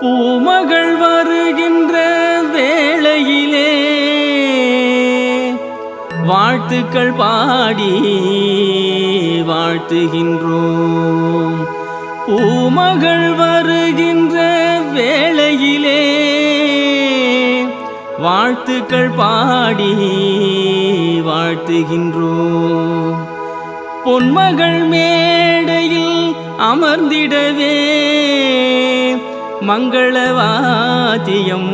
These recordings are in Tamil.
பூமகள் வருகின்ற வேளையிலே வாழ்த்துக்கள் பாடி வாழ்த்துகின்றோம். பூமகள் வருகின்ற வேளையிலே வாழ்த்துக்கள் பாடி வாழ்த்துகின்றோம். பொன்மகள் மேடையில் அமர்ந்திடவே மங்களவாத்தியம்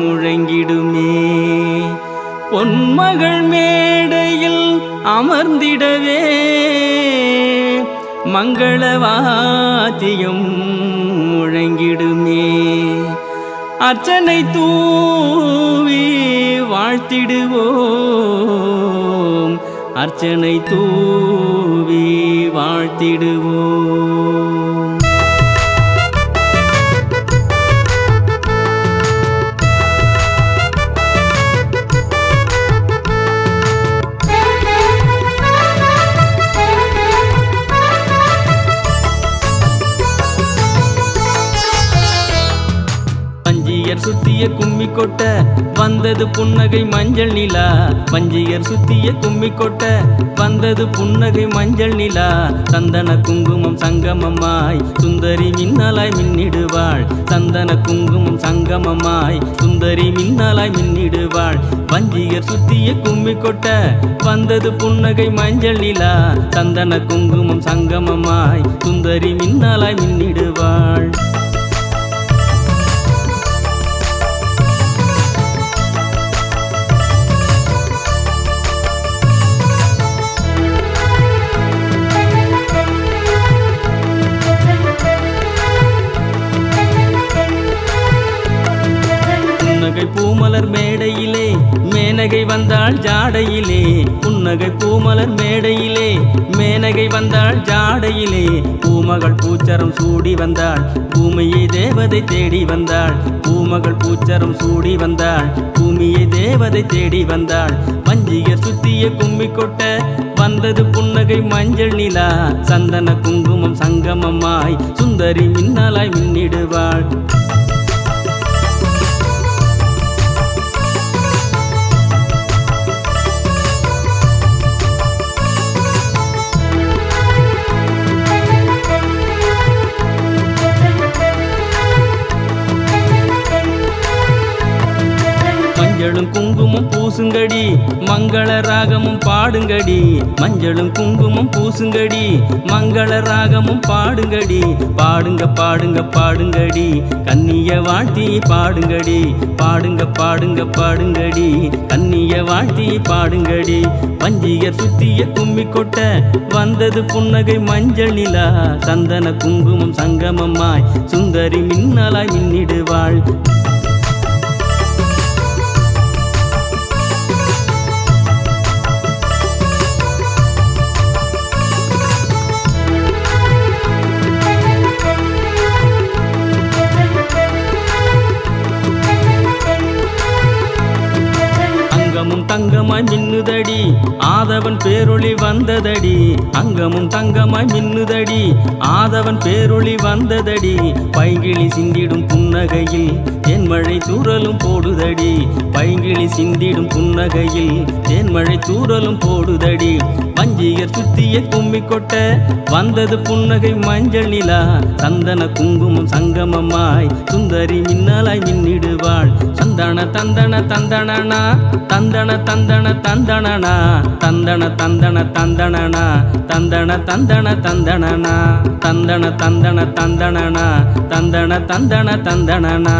முழங்கிடுமே. பொன்மகள் மேடையில் அமர்ந்திடவே. மங்களவாத்தியம் முழங்கிடுமே. அர்ச்சனை தூவி வாழ்த்திடுவோம். அர்ச்சனை தூவி வாழ்த்திடுவோம். சுத்திய கும்மி கொட்ட வந்தது புன்னகை மஞ்சள் நிலா. பஞ்சியர் சுத்திய கும்மி கொட்ட வந்தது புன்னகை மஞ்சள் நிலா. சந்தன குங்குமம் சங்கமமாய் சுந்தரி மின்னலாய் மின்னிடுவாள். சந்தன குங்குமம் சங்கமமாய் சுந்தரி மின்னலாய் மின்னிடுவாள். பஞ்சியர் சுத்திய கும்மி கொட்ட வந்தது புன்னகை மஞ்சள் நிலா. சந்தன குங்குமம் சங்கமமாய் சுந்தரி மின்னலாய் மின்னிடுவாள். பூமலர் மேடையிலே மேனகை வந்தாள் ஜாடையிலே. புன்னகை பூமலர் மேடையிலே மேனகை வந்தாள் ஜாடையிலே. பூமகள் பூச்சரம் சூடி வந்தாள் பூமியை தேவதை தேடி வந்தாள். பூமகள் பூச்சரம் சூடி வந்தாள் பூமியை தேவதை தேடி வந்தாள். பஞ்சியர் சுத்திய கும்மி கொட்ட வந்தது புன்னகை மஞ்சள் நிலா. சந்தன குங்குமம் சங்கமமாய் சுந்தரி மின்னலாய் மின்னிடுவாள். மஞ்சளும் குங்குமம் பூசுங்கடி. மங்கள ராகமும் பாடுங்கடி. மஞ்சளும் குங்குமம் பூசுங்கடி. மங்கள ராகமும் பாடுங்கடி. பாடுங்க பாடுங்க பாடுங்கடி. கண்ணிய வாழ்த்தி பாடுங்கடி. பாடுங்க பாடுங்க பாடுங்கடி. கண்ணிய வாழ்த்தி பாடுங்கடி. வஞ்சியர் சுத்திய கும்மி கொட்ட வந்தது புன்னகை மஞ்சள் நிலா. சந்தன குங்குமம் சங்கமமாய். சுந்தரி மின்னலாய் மின்னிடுவாள். தங்கமாய் மின்னுதடி ஆதவன் பேரொளி வந்ததடி. அங்கமும் தங்கமாய் மின்னுதடி ஆதவன் பேரொளி வந்ததடி. பைங்கிழி சிந்திடும் புன்னகையில் தேன்மழை தூரலும் போடுதடி. பைங்கிழி சிந்திடும் புன்னகையில் தேன்மழை தூரலும் போடுதடி. வஞ்சியர் சுத்திய கும்மி கொட்ட வந்தது புன்னகை மஞ்சள் நிலா. சந்தன குங்குமம் சங்கமமாய் சுந்தரி மின்னலாய் மின்னிடுவாள். சந்தன தந்தன தந்தனனா தந்தன தந்தன தந்தனனா. தந்தன தந்தன தந்தனனா தந்தன தந்தன தந்தனனா. தந்தன தந்தன தந்தனனா தந்தன தந்தன தந்தனனா.